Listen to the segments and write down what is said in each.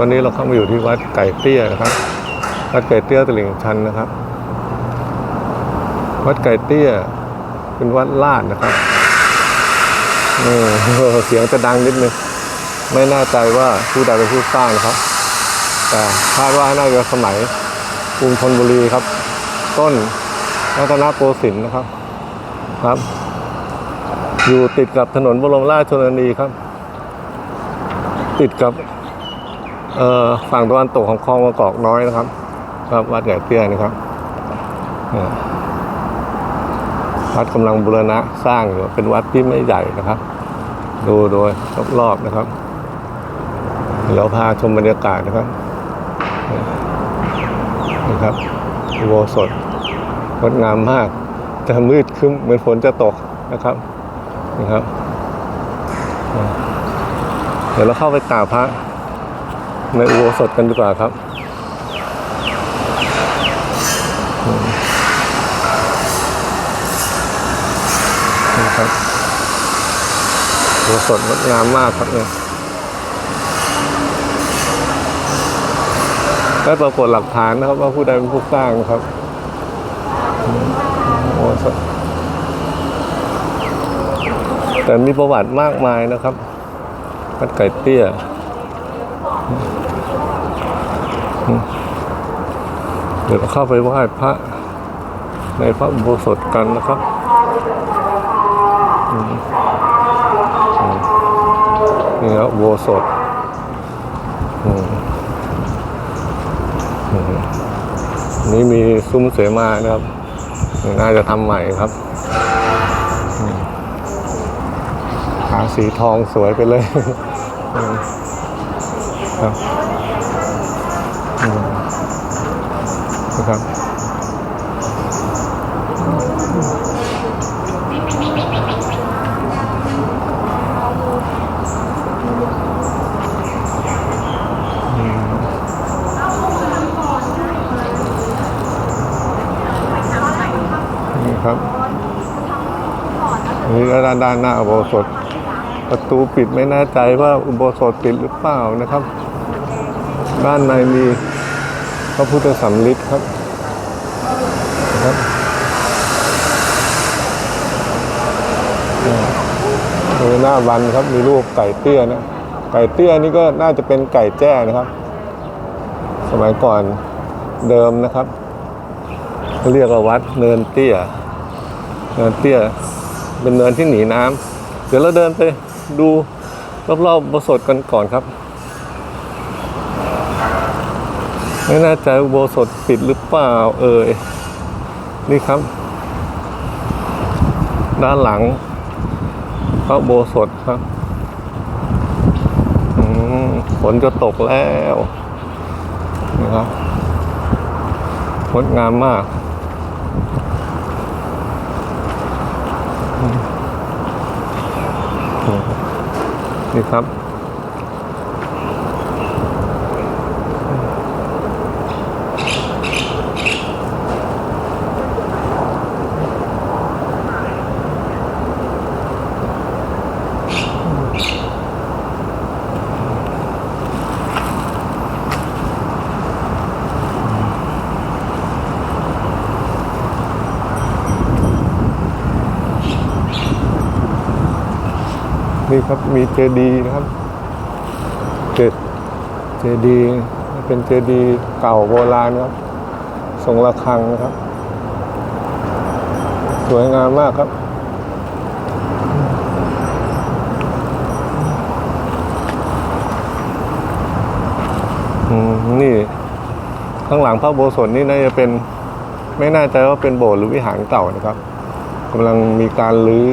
วันนี้เราเข้ามาอยู่ที่วัดไก่เตี้ยนะครับ วัดไก่เตี้ยตลิ่งชันนะครับ วัดไก่เตี้ย เป็นวัดลาดนะครับเออเสียงจะดังนิดนึง ไม่แน่ใจว่าผู้ใดเป็นผู้สร้างนะครับ แต่คาดว่าน่าจะสมัยกรุงธนบุรีครับ ต้นรัตนโกสินทร์นะครับ ครับ อยู่ติดกับถนนบรมราชชนนีครับ ติดกับ เอ่อฝั่งตะวันตกของคลองมะกอกน้อยนะครับ ครับวัดใหญ่เตี้ยนะครับวัดกำลังบูรณะสร้างอยู่เป็นวัดที่ไม่ใหญ่นะครับ ดูโดยรอบๆนะครับเดี๋ยวพาชมบรรยากาศนะครับนี่ครับอุโบสถงดงามมากจะมืดครึ้มเหมือนฝนจะตกนะครับนะครับ เดี๋ยวเราเข้าไปกราบพระ ในอุโบสถกันดีกว่าครับ นี่ครับอุโบสถงดงามมากครับเนี่ยได้ปรากฏหลักฐานนะครับว่าผู้ใดเป็นผู้สร้างครับอืมอุโสถแต่มีประวัติมากมายนะครับวัดไก่เตี้ย เดี๋ยวเราเข้าไปไหว้พระ ในพระอุโบสถกันนะครับนี่ครับอุโบสถนี่มีซุ้มเสมานะครับ น่าจะทำใหม่ครับหาสีทองสวยไปเลยาด้านหน้าอุโบสถ ประตูปิดไม่แน่ใจว่าอุโบสถปิดหรือเปล่านะครับ ด้านในมีพระพุทธสำริดครับครับดยหน้าวันครับมีรูปไก่เตี้ยนะไก่เตี้ยนี่ก็น่าจะเป็นไก่แจ้นะครับ สมัยก่อนเดิมนะครับเขาเรียกว่าวัดเนินเตี้ยเนินเตี้ย เป็นเนินที่หนีน้ำเดี๋ยวเราเดินไปดูรอบๆอุโบสถกันก่อนครับ ไม่น่ใจอุโบสถปิดหรือเปล่าเอ่ยนี่ครับ ด้านหลังพระโบสถครับฝนจะตกแล้วนะครับงดงามมาก นะครับ นี่ครับมีเจดีย์นะครับเจดเจดีย์เป็นเจดีย์เก่าโบราณครับทรงระฆังนะครับ สวยงามมากครับอืมนี่ ข้างหลังพระโบสถนี่น่าจะเป็น ไม่น่ใจว่าเป็นโบสถ์หรือวิหารเก่านะครับกำลังมีการรื้อ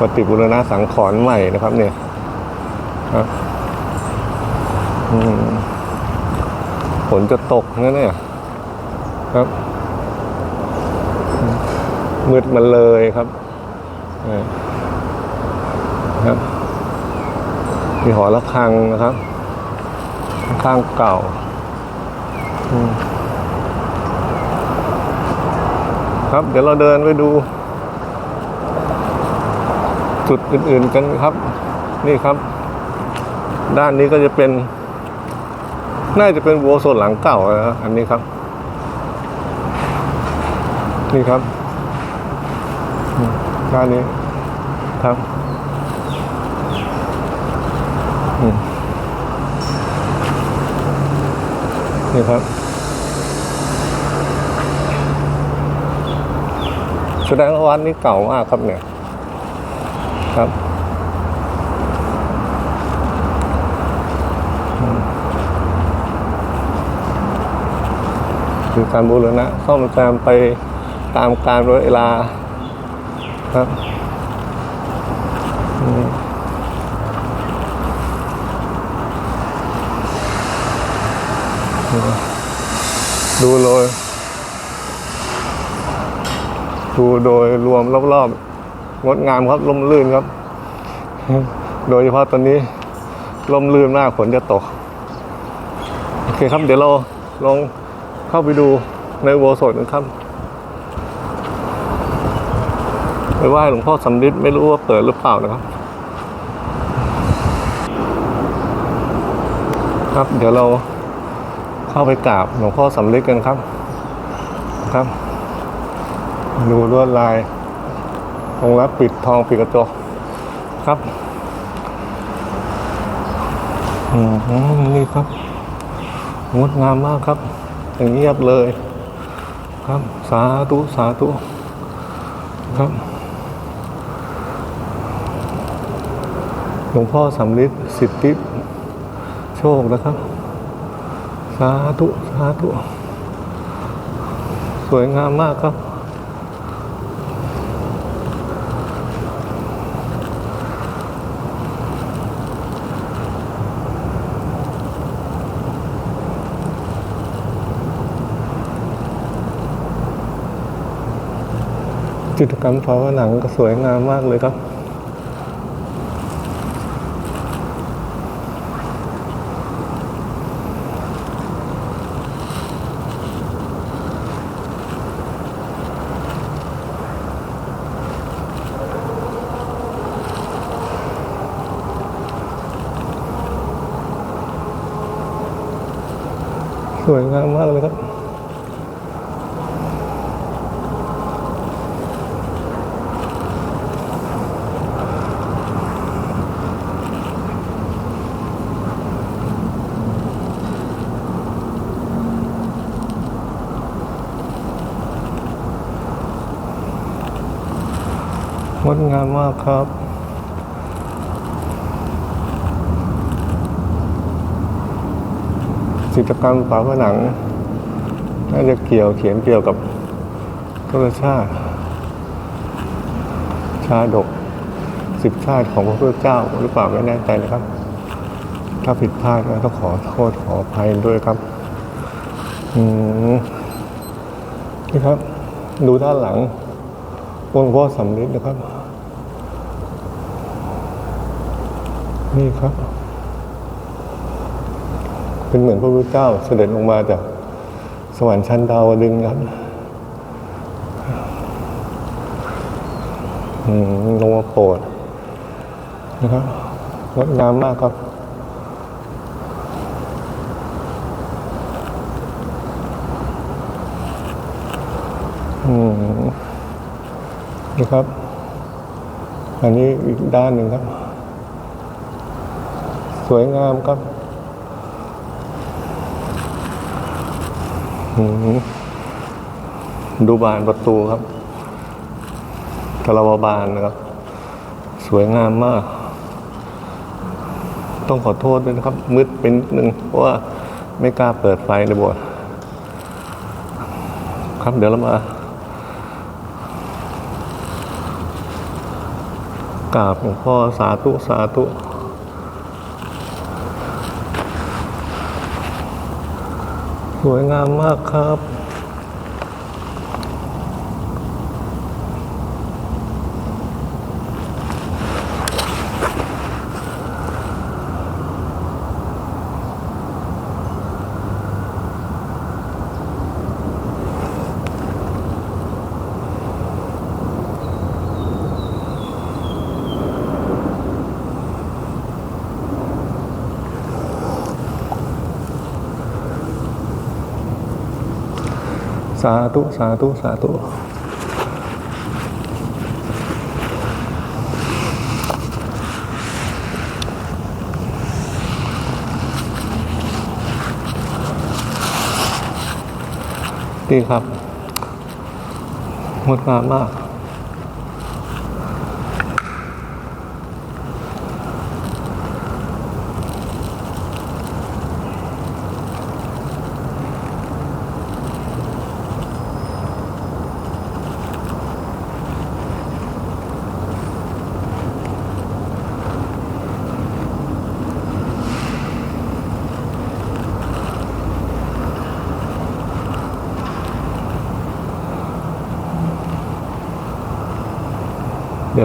ปฏิบูรณะสังขรใหม่นะครับเนี่ยครับฝนจะตกนะเนี่ยครับมืดมาเลยครับเออครับมีหอระฆังนะครับ ข้างเก่าครับ เดี๋ยวเราเดินไปดู จุดอื่นๆกันครับ นี่ครับ ด้านนี้ก็จะเป็น น่าจะเป็นอุโบสถหลังเก่านะอันนี้ครับ นี่ครับด้านนี้ครับนี่ครับ แสดงว่าวัดนี้เก่ามากครับเนี่ย ครับอืมคือการบูรณะซ่อมแซมไปตามการเวลาครับดูเลย ดูโดยรวมรอบๆ งดงามครับลมลื่นครับ โดยเฉพาะตอนนี้ลมลื่นมากฝนจะตก โอเคครับเดี๋ยวเราลองเข้าไปดูในโบสถกันครับไปไหว้หลวงพ่อสำริดไม่รู้ว่าเปิดหรือเปล่านะครับ ครับเดี๋ยวเราเข้าไปกราบหลวงพ่อสำริดกันครับ ครับ ดูลวดลาย องค์รับปิดทองปิดกระจกครับอืมนี่ครับ งดงามมากครับ อย่างเงียบเลย ครับ สาธุสาธุครับหลวงพ่อสำลิดสิทธิโชคนะครับ สาธุ สาธุ สวยงามมากครับ จิตรกรรมฝาผนังก็สวยงามมากเลยครับ สวยงามมากเลยครับ ดงามมากครับ จิตรกรรมฝาผนัง น่าจะเกี่ยวเขียนเกี่ยวกับพระชาติ ชาดกสิบชาติของพระพุทธเจ้าหรือเปล่าไม่แน่ใจนะครับ ถ้าผิดพลาดก็ต้องขอโทษขออภัยด้วยครับ อืมนี่ครับ ดูด้านหลังองค์พ่อสำริดนะครับ นี่ครับ เป็นเหมือนพระพุทธเจ้าเสด็จลงมาจากสวรรค์ชั้นดาวดึงครับลงมาโปรดนะครับงดงามมากครับนี่ครับ อันนี้อีกด้านหนึ่งครับ สวยงามครับดูบานประตูครับกระวาบานนะครับ สวยงามมาก ต้องขอโทษด้วยนะครับ มืดเป็นนึงเพราะว่าไม่กล้าเปิดไฟในโบสถ์ครับเดี๋ยวเรามากราบหลวงพ่อสาธุ สาธุ สวยงามมากครับ สาธุ สาธุ สาธุดีครับงดงามมาก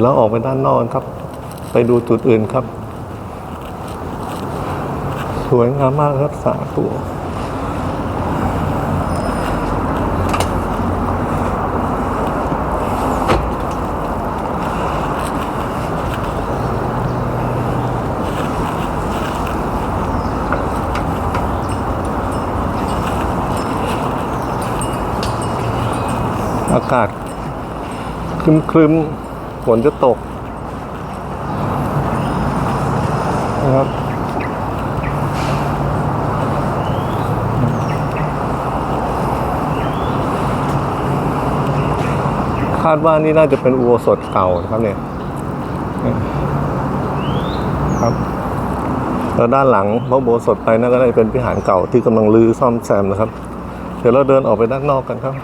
เดี๋ยวเราออกไปด้านนอกครับ ไปดูจุดอื่นครับ สวยงามมากครับสาธุอากาศครึมครึมๆ ฝนจะตกนะครับคาดว่านี่น่าจะเป็นอุโบสถเก่านะครับเนี่ยครับแล้วด้านหลังพระอุโบสถไปนั่นก็ได้เป็นวิหารเก่าที่กำลังรื้อซ่อมแซมนะครับ เดี๋ยวเราเดินออกไปด้านนอกกันครับ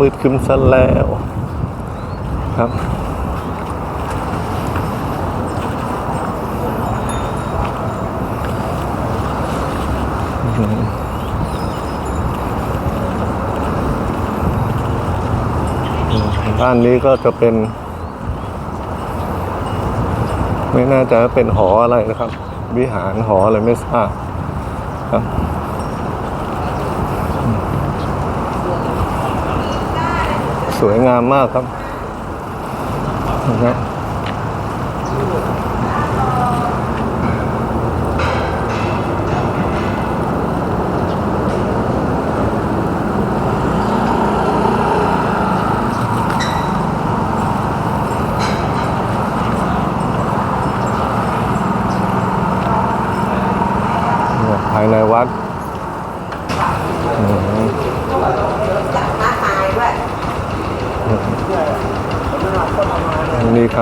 มืดคึมซะแล้วครับด้านนี้ก็จะเป็น ไม่น่าจะเป็นหออะไรนะครับ วิหารหออะไรไม่ทราบครับ สวยงามมากครับนะครับเนี่ยภายในวัดอืม ท้าทายด้วย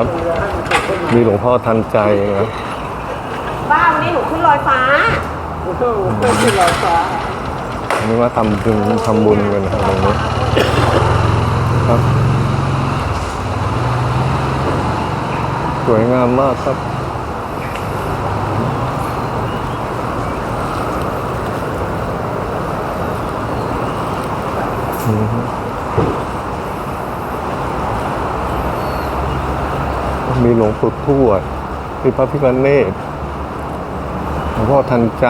นี่ครับ มีหลวงพ่อทันใจนะบ้าวันนี้หนูขึ้นลอยฟ้าอันนี่ว่าทำบุญทำบุญกันนะครับตรงนี้ครับสวยงามมากครับอืม มีหลวงปู่ทวดมีพระพิฆเนศหลวงพ่อทันใจ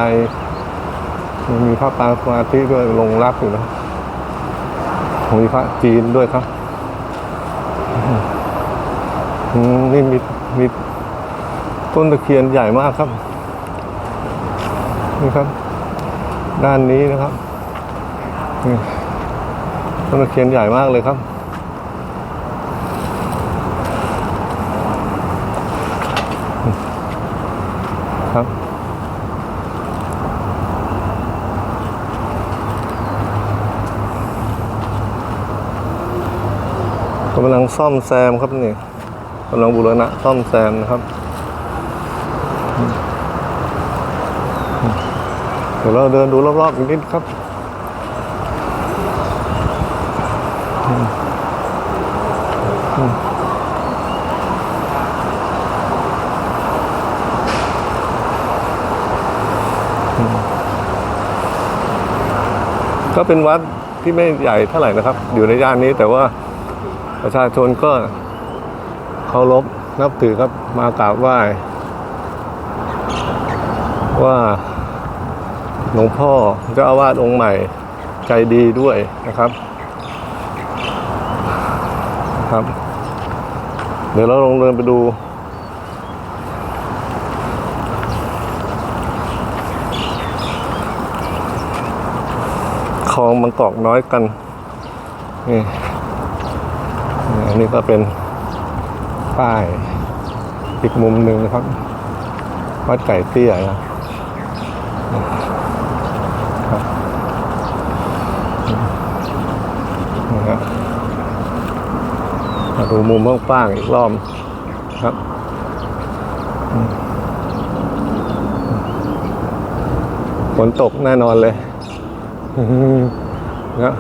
มีพระปางสมาธิด้วยลงรับอยู่นะมีพระจีนด้วยครับอืมนี่มีมีต้นตะเคียนใหญ่มากครับนี่ครับ ด้านนี้นะครับต้นตะเคียนใหญ่มากเลยครับ กำลังซ่อมแซมครับนี่กำลังบูรณะซ่อมแซมนะครับ เดี๋ยวเราเดินดูรอบๆอีกนิดครับก็เป็นวัดที่ไม่ใหญ่เท่าไหร่นะครับ อยู่ในย่านนี้แต่ว่า ประชาชนก็เคารพนับถือครับมากราบไหว้ว่าหลวงพ่อเจ้าอาวาสองค์ใหม่ใจดีด้วยนะครับครับ เดี๋ยวเราลองเดินไปดูคลองบางกอกน้อยกันนี่ อันนี้ก็เป็นป้ายอีกมุมหนึ่งนะครับ วัดไก่เตี้ยนะครับนี่ครับมาดูมุมกว้างๆอีกรอบครับฝนตกแน่นอนเลยนะ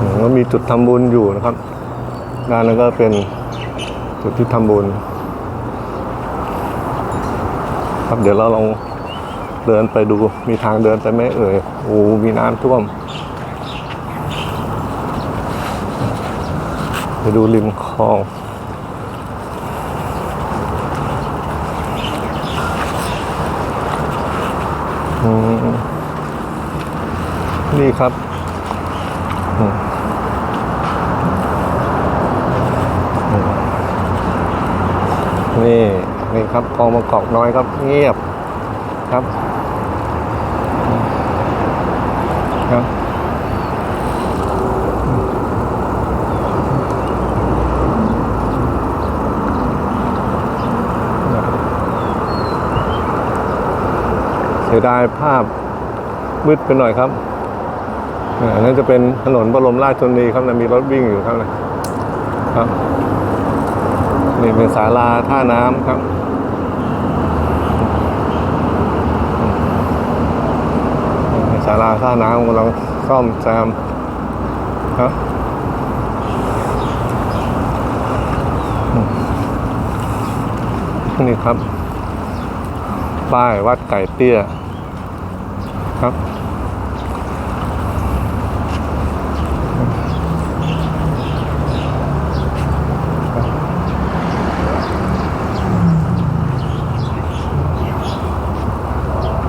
อื มก็มีจุดทำบุญอยู่นะครับด้านนั้นก็เป็นจุดที่ทำบุญ ครับเดี๋ยวเราลองเดินไปดูมีทางเดินไปไหมเอ่ยโอ้มีน้ำท่วม ไปดูริมคลองอืมนี่ครับอืมอืม นี่นี่ครับคลองบางกอกน้อยครับเงียบครับ ครับเสียดายภาพมืดไปหน่อยครับอ่านั่นจะเป็นถนนบรมราชชนนีครับนะมีรถวิ่งอยู่ครับนะครับ นี่เป็นศาลาท่าน้ำครับ ศาลาท่าน้ำกำลังซ่อมแซมครับนี่ครับ ป้ายวัดไก่เตี้ยครับ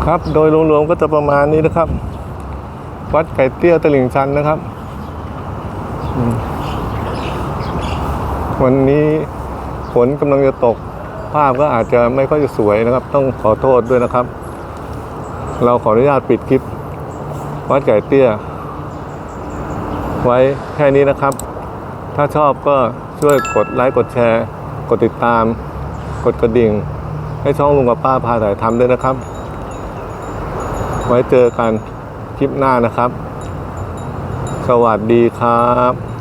ครับ โดยรวมๆก็จะประมาณนี้นะครับ วัดไก่เตี้ยตลิ่งชันนะครับ วันนี้ฝนกำลังจะตก ภาพก็อาจจะไม่ค่อยจะสวยนะครับ ต้องขอโทษด้วยนะครับ เราขออนุญาตปิดคลิป วัดไก่เตี้ย ไว้แค่นี้นะครับ ถ้าชอบก็ช่วยกดไลค์กดแชร์ กดติดตาม กดกระดิ่งให้ช่องลุงกับป้าพาถ่ายทำด้วยนะครับ ไว้เจอกันคลิปหน้านะครับ สวัสดีครับ